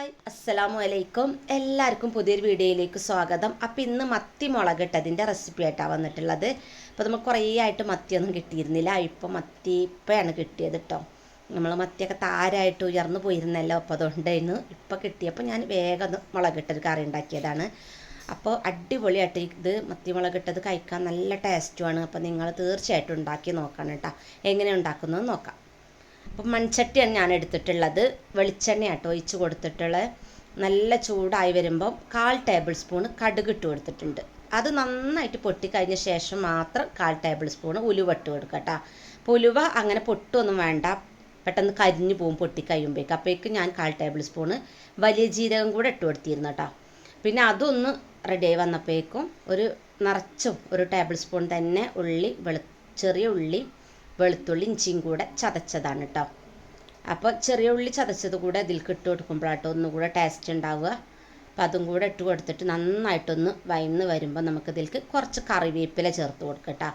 Hi അസ്സലാമു അലൈക്കും എല്ലാവർക്കും പുതിയൊരു വീഡിയോയിലേക്ക് സ്വാഗതം. അപ്പോൾ ഇന്ന് മത്തി മുളക് ഇട്ടതിന്റെ റെസിപ്പി ആയിട്ടാണ് വന്നിട്ടുള്ളത്. അപ്പോൾ നമുക്ക് കുറേ ആയിട്ട് മത്തിയൊന്നും കിട്ടിയിരുന്നില്ല. ഇപ്പോൾ മത്തി ഇപ്പോഴാണ് കിട്ടിയത് കേട്ടോ നമ്മൾ മത്തിയൊക്കെ താരായിട്ട് ഉയർന്നു പോയിരുന്നല്ലോ അപ്പോൾ അതുകൊണ്ടായിരുന്നു ഇപ്പോൾ കിട്ടിയപ്പോൾ ഞാൻ വേഗം ഒന്ന് മുളകിട്ടൊരു കറി ഉണ്ടാക്കിയതാണ്. അപ്പോൾ അടിപൊളിയായിട്ട് ഇത് മത്തി മുളകിട്ടത് കഴിക്കാൻ നല്ല ടേസ്റ്റുമാണ് അപ്പോൾ നിങ്ങൾ തീർച്ചയായിട്ടും ഉണ്ടാക്കി നോക്കണം കേട്ടോ എങ്ങനെ ഉണ്ടാക്കുന്നതെന്ന് നോക്കാം. അപ്പം മൺചട്ടിയാണ് ഞാൻ എടുത്തിട്ടുള്ളത് വെളിച്ചെണ്ണ ആട്ടോ ഒഴിച്ച് കൊടുത്തിട്ടുള്ളത്. നല്ല ചൂടായി വരുമ്പം കാൽ ടേബിൾ സ്പൂൺ കടുക് ഇട്ട് കൊടുത്തിട്ടുണ്ട്. അത് നന്നായിട്ട് പൊട്ടിക്കഴിഞ്ഞ ശേഷം മാത്രം കാൽ ടേബിൾ സ്പൂൺ ഉലുവ ഇട്ട് കൊടുക്കുക കേട്ടോ. അപ്പോൾ ഉലുവ അങ്ങനെ പൊട്ടൊന്നും വേണ്ട. പെട്ടെന്ന് കരിഞ്ഞു പോകും പൊട്ടി അപ്പോഴേക്കും അപ്പോഴേക്ക് ഞാൻ കാൽ ടേബിൾ സ്പൂൺ വലിയ ജീരകം കൂടെ ഇട്ട് കൊടുത്തിരുന്നു കേട്ടോ. പിന്നെ അതൊന്ന് റെഡിയായി വന്നപ്പോഴേക്കും ഒരു നിറച്ചും ഒരു ടേബിൾ സ്പൂൺ തന്നെ ഉള്ളി വെളു ചെറിയ ഉള്ളി വെളുത്തുള്ളി ഇഞ്ചിയും കൂടെ ചതച്ചതാണ് കേട്ടോ അപ്പോൾ ചെറിയ ഉള്ളി ചതച്ചത് കൂടെ ഇതിലേക്ക് ഇട്ട് കൊടുക്കുമ്പോഴാട്ടോ ഒന്നുകൂടെ ടേസ്റ്റ് ഉണ്ടാവുക. അപ്പോൾ അതും കൂടെ ഇട്ട് കൊടുത്തിട്ട് നന്നായിട്ടൊന്ന് വയന്ന് വരുമ്പോൾ നമുക്ക് ഇതിലേക്ക് കുറച്ച് കറിവേപ്പില ചേർത്ത് കൊടുക്കട്ടോ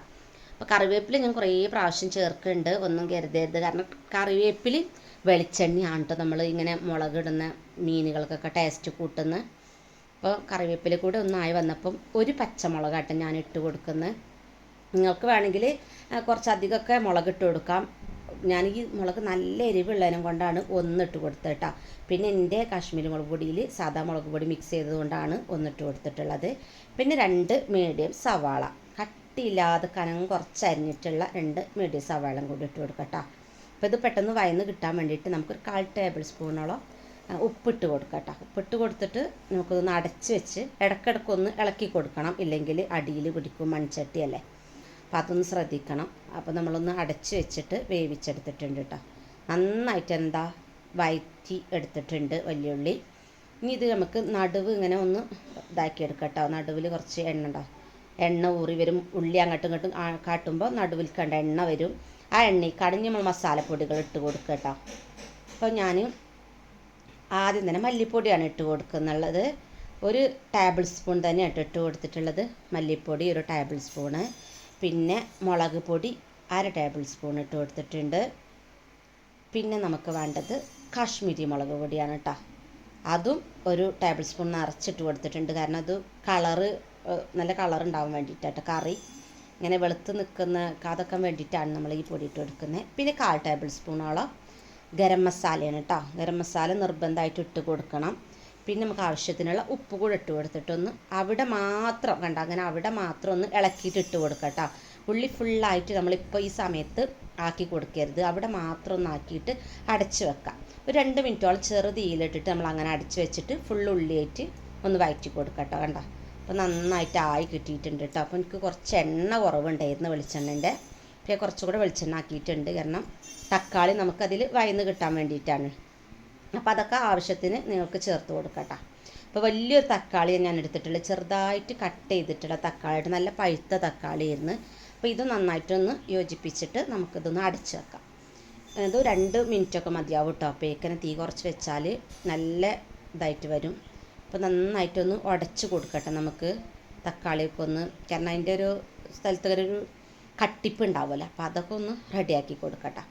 അപ്പോൾ കറിവേപ്പില ഞാൻ കുറേ പ്രാവശ്യം ചേർക്കുന്നുണ്ട്. ഒന്നും കരുതരുത്. കാരണം കറിവേപ്പില വെളിച്ചെണ്ണയാണ് കേട്ടോ നമ്മൾ ഇങ്ങനെ മുളകിടുന്ന മീനുകൾക്കൊക്കെ ടേസ്റ്റ് കൂട്ടുന്നത് അപ്പോൾ കറിവേപ്പില കൂടെ ഒന്നായി വന്നപ്പം ഒരു പച്ചമുളകാട്ടം ഞാൻ ഇട്ട് കൊടുക്കുന്നത് നിങ്ങൾക്ക് വേണമെങ്കിൽ കുറച്ചധികമൊക്കെ മുളകിട്ട് കൊടുക്കാം. ഞാൻ ഈ മുളക് നല്ല എരിവുള്ളതിനും കൊണ്ടാണ് ഒന്നിട്ട് കൊടുത്തത് കേട്ടോ. പിന്നെ എന്റെ കാശ്മീരി മുളക് പൊടിയിൽ സാധാ മുളക് പൊടി മിക്സ് ചെയ്തതുകൊണ്ടാണ് ഒന്നിട്ട് കൊടുത്തിട്ടുള്ളത്. പിന്നെ രണ്ട് മീഡിയം സവാള. കട്ടിയില്ലാതെ കനം കുറച്ചരിഞ്ഞിട്ടുള്ള രണ്ട് മീഡിയം സവാളം കൂടി ഇട്ട് കൊടുക്കാം അപ്പോൾ ഇത് പെട്ടെന്ന് വയന്ന് കിട്ടാൻ വേണ്ടിയിട്ട് നമുക്കൊരു കാൽ ടേബിൾ സ്പൂണോളം ഉപ്പിട്ട് കൊടുക്കാം കേട്ടോ. ഉപ്പിട്ട് കൊടുത്തിട്ട് നമുക്കൊന്ന് അടച്ച് വെച്ച് ഇടയ്ക്കിടയ്ക്കൊന്ന് ഇളക്കി കൊടുക്കണം. ഇല്ലെങ്കിൽ അടിയിൽ പിടിക്കും മൺചട്ടിയല്ലേ അപ്പോൾ അതൊന്ന് ശ്രദ്ധിക്കണം. അപ്പോൾ നമ്മളൊന്ന് അടച്ച് വെച്ചിട്ട് വേവിച്ചെടുത്തിട്ടുണ്ട് കേട്ടോ. നന്നായിട്ട് എന്താ വയറ്റി എടുത്തിട്ടുണ്ട് വലിയുള്ളി. ഇനി ഇത് നമുക്ക് നടുവ് ഇങ്ങനെ ഒന്ന് ഇതാക്കി എടുക്കാം കേട്ടോ. നടുവിൽ കുറച്ച് എണ്ണ ഉണ്ടാവും എണ്ണ ഊറി വരും. ഉള്ളി അങ്ങോട്ടും ഇങ്ങോട്ടും കാട്ടുമ്പോൾ നടുവിൽ കണ്ട എണ്ണ വരും. ആ എണ്ണയിൽ കടഞ്ഞ് നമ്മൾ മസാലപ്പൊടികൾ ഇട്ട് കൊടുക്കുക കേട്ടോ. അപ്പോൾ ഞാൻ ആദ്യം തന്നെ മല്ലിപ്പൊടിയാണ് ഇട്ട് കൊടുക്കുന്നുള്ളത് ഒരു ടേബിൾ സ്പൂൺ തന്നെയാണ് ഇട്ട് കൊടുത്തിട്ടുള്ളത്. മല്ലിപ്പൊടി ഒരു ടേബിൾ സ്പൂണ് പിന്നെ മുളക് പൊടി അര ടേബിൾ സ്പൂൺ ഇട്ട് കൊടുത്തിട്ടുണ്ട്. പിന്നെ നമുക്ക് വേണ്ടത് കാശ്മീരി മുളക് പൊടിയാണ് കേട്ടോ അതും ഒരു ടേബിൾ സ്പൂൺ നിറച്ചിട്ട് കൊടുത്തിട്ടുണ്ട്. കാരണം അത് കളറ് നല്ല കളർ ഉണ്ടാവാൻ വേണ്ടിയിട്ടാട്ടോ കറി. ഇങ്ങനെ വെളുത്ത് നിൽക്കുന്ന അതൊക്കെ വേണ്ടിയിട്ടാണ് നമ്മൾ ഈ പൊടി ഇട്ട് കൊടുക്കുന്നത്. പിന്നെ കാൽ ടേബിൾ സ്പൂണോളം ഗരം മസാലയാണ് കേട്ടോ ഗരം മസാല നിർബന്ധമായിട്ട് ഇട്ട് കൊടുക്കണം. പിന്നെ നമുക്ക് ആവശ്യത്തിനുള്ള ഉപ്പ് കൂടെ ഇട്ട് കൊടുത്തിട്ടൊന്ന് അവിടെ മാത്രം കണ്ട? അങ്ങനെ അവിടെ മാത്രം ഒന്ന് ഇളക്കിയിട്ട് ഇട്ട് കൊടുക്കുക കേട്ടോ. ഉള്ളി ഫുള്ളായിട്ട് നമ്മളിപ്പോൾ ഈ സമയത്ത് ആക്കി കൊടുക്കരുത്. അവിടെ മാത്രം ഒന്ന് ആക്കിയിട്ട് അടച്ച് വെക്കാം ഒരു രണ്ട് മിനിറ്റോളം ചെറു തീയിലിട്ടിട്ട് നമ്മൾ അങ്ങനെ അടച്ച് വെച്ചിട്ട് ഫുൾ ഉള്ളിയായിട്ട് ഒന്ന് വയറ്റി കൊടുക്കുക കേട്ടോ കണ്ട? അപ്പോൾ നന്നായിട്ട് ആയി കിട്ടിയിട്ടുണ്ട് കേട്ടോ. അപ്പോൾ എനിക്ക് കുറച്ച് എണ്ണ കുറവുണ്ടായിരുന്നു വെളിച്ചെണ്ണന്റെ. പിന്നെ കുറച്ചുകൂടെ വെളിച്ചെണ്ണ ആക്കിയിട്ടുണ്ട്. കാരണം തക്കാളി നമുക്കതിൽ വയന്ന് കിട്ടാൻ വേണ്ടിയിട്ടാണ്. അപ്പോൾ അതൊക്കെ ആവശ്യത്തിന് നിങ്ങൾക്ക് ചേർത്ത് കൊടുക്കട്ടോ. അപ്പോൾ വലിയൊരു തക്കാളി ഞാൻ എടുത്തിട്ടുള്ളത് ചെറുതായിട്ട് കട്ട് ചെയ്തിട്ടുള്ള തക്കാളിയായിട്ട് നല്ല പഴുത്ത തക്കാളി അപ്പോൾ ഇത് നന്നായിട്ടൊന്ന് യോജിപ്പിച്ചിട്ട് നമുക്കിതൊന്ന് അടച്ച് വെക്കാം. ഇത് രണ്ട് മിനിറ്റൊക്കെ മതിയാവും കേട്ടോ അപ്പോഴേക്കനെ തീ കുറച്ച് വെച്ചാൽ നല്ല ഇതായിട്ട് വരും. അപ്പോൾ നന്നായിട്ടൊന്ന് ഉടച്ച് കൊടുക്കട്ടെ നമുക്ക് തക്കാളിയൊക്കെ ഒന്ന്. കാരണം അതിന്റെ ഒരു സ്ഥലത്തൊരു കട്ടിപ്പ് ഉണ്ടാവുമല്ലോ. അപ്പോൾ അതൊക്കെ ഒന്ന് റെഡിയാക്കി കൊടുക്കട്ടെ.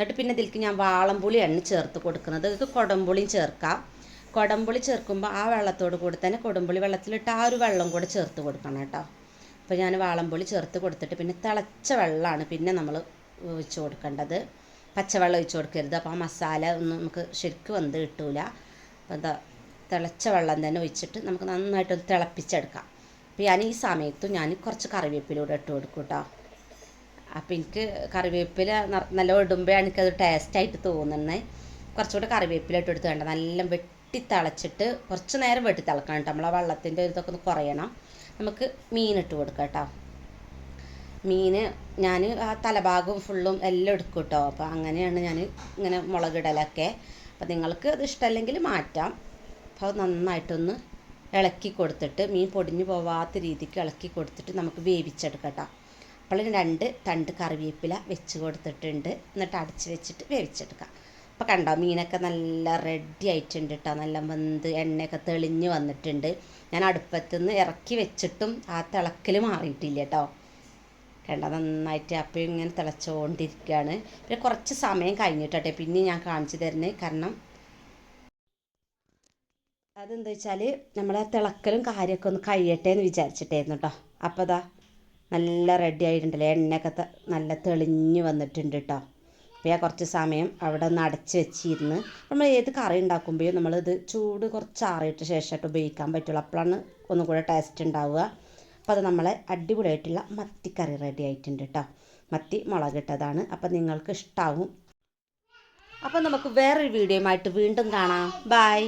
എന്നിട്ട് പിന്നെ ഇതിലേക്ക് ഞാൻ വാളംപുളിയാണ് ചേർത്ത് കൊടുക്കുന്നത്. ഇത് കുടംപുളിയും ചേർക്കാം. കുടംപുളി ചേർക്കുമ്പോൾ ആ വെള്ളത്തോട് കൂടി തന്നെ കുടംപുളി വെള്ളത്തിലിട്ട് ആ ഒരു വെള്ളം കൂടെ ചേർത്ത് കൊടുക്കണം കേട്ടോ. അപ്പോൾ ഞാൻ വാളംപുളി ചേർത്ത് കൊടുത്തിട്ട് പിന്നെ തിളച്ച വെള്ളമാണ് പിന്നെ നമ്മൾ ഒഴിച്ച് കൊടുക്കേണ്ടത്. പച്ചവെള്ളം ഒഴിച്ച് കൊടുക്കരുത്. അപ്പോൾ ആ മസാല ഒന്നും നമുക്ക് ശരിക്കും വന്ന് കിട്ടൂല. അപ്പോൾ എന്താ തിളച്ച വെള്ളം തന്നെ ഒഴിച്ചിട്ട് നമുക്ക് നന്നായിട്ടൊന്ന് തിളപ്പിച്ചെടുക്കാം. അപ്പോൾ ഞാൻ ഈ സമയത്ത് ഞാൻ കുറച്ച് കറിവേപ്പിലൂടെ ഇട്ട് കൊടുക്കും കേട്ടോ. അപ്പോൾ എനിക്ക് കറിവേപ്പില നല്ല ഇടുമ്പോഴാണ് എനിക്കത് ടേസ്റ്റായിട്ട് തോന്നുന്നത് കുറച്ചുകൂടെ കറിവേപ്പില ഇട്ട് എടുത്ത് വേണ്ട നല്ല വെട്ടി തിളച്ചിട്ട് കുറച്ച് നേരം വെട്ടി തിളക്കണം കേട്ടോ. നമ്മളെ വെള്ളത്തിന്റെ ഇതൊക്കെ ഒന്ന് കുറയണം. നമുക്ക് മീൻ ഇട്ട് കൊടുക്കാം കേട്ടോ. മീൻ ഞാൻ ആ തലഭാഗവും ഫുള്ളും എല്ലാം എടുക്കും കേട്ടോ. അപ്പോൾ അങ്ങനെയാണ് ഞാൻ ഇങ്ങനെ മുളകിടലൊക്കെ. അപ്പോൾ നിങ്ങൾക്ക് അത് ഇഷ്ടമല്ലെങ്കിൽ മാറ്റാം. അപ്പോൾ നന്നായിട്ടൊന്ന് ഇളക്കി കൊടുത്തിട്ട് മീൻ പൊടിഞ്ഞു പോവാത്ത രീതിക്ക് ഇളക്കി കൊടുത്തിട്ട് നമുക്ക് വേവിച്ചെടുക്കാം കേട്ടോ. അപ്പോൾ രണ്ട് തണ്ട് കറിവേപ്പില വെച്ച് കൊടുത്തിട്ടുണ്ട്. എന്നിട്ട് അടച്ച് വെച്ചിട്ട് വേവിച്ചെടുക്കാം. അപ്പോൾ കണ്ടോ മീനൊക്കെ നല്ല റെഡി ആയിട്ടുണ്ട് കേട്ടോ നല്ല വെന്ത് എണ്ണയൊക്കെ തെളിഞ്ഞ് വന്നിട്ടുണ്ട്. ഞാൻ അടുപ്പത്തുനിന്ന് ഇറക്കി വെച്ചിട്ടും ആ തിളക്കൽ മാറിയിട്ടില്ല കേട്ടോ കണ്ട നന്നായിട്ട് അപ്പം ഇങ്ങനെ തിളച്ചുകൊണ്ടിരിക്കുകയാണ് പിന്നെ കുറച്ച് സമയം കഴിഞ്ഞിട്ടെ പിന്നെ ഞാൻ കാണിച്ചു തരുന്നത് കാരണം അതെന്താ വെച്ചാൽ നമ്മളെ തിളക്കലും കാര്യമൊക്കെ ഒന്ന് കഴിയട്ടെ എന്ന് വിചാരിച്ചിട്ടായിരുന്നു കേട്ടോ അപ്പോൾ അതാ നല്ല റെഡി ആയിട്ടുണ്ടല്ലേ? എണ്ണയൊക്കെ നല്ല തെളിഞ്ഞ് വന്നിട്ടുണ്ട് കേട്ടോ അപ്പോൾ ഞാൻ കുറച്ച് സമയം അവിടെ ഒന്ന് അടച്ച് വെച്ചിരുന്ന് നമ്മൾ ഏത് കറി ഉണ്ടാക്കുമ്പോഴും നമ്മളിത് ചൂട് കുറച്ച് ആറിയിട്ട് ശേഷമായിട്ട് ഉപയോഗിക്കാൻ പറ്റുള്ളൂ. അപ്പോഴാണ് ഒന്നും കൂടെ ടേസ്റ്റ് ഉണ്ടാവുക. അപ്പോൾ അത് നമ്മളെ അടിപൊളിയായിട്ടുള്ള മത്തിക്കറി റെഡി ആയിട്ടുണ്ട് കേട്ടോ മത്തി മുളകിട്ടതാണ് അപ്പോൾ നിങ്ങൾക്ക് ഇഷ്ടാവും. അപ്പോൾ നമുക്ക് വേറൊരു വീഡിയോയുമായിട്ട് വീണ്ടും കാണാം. ബായ്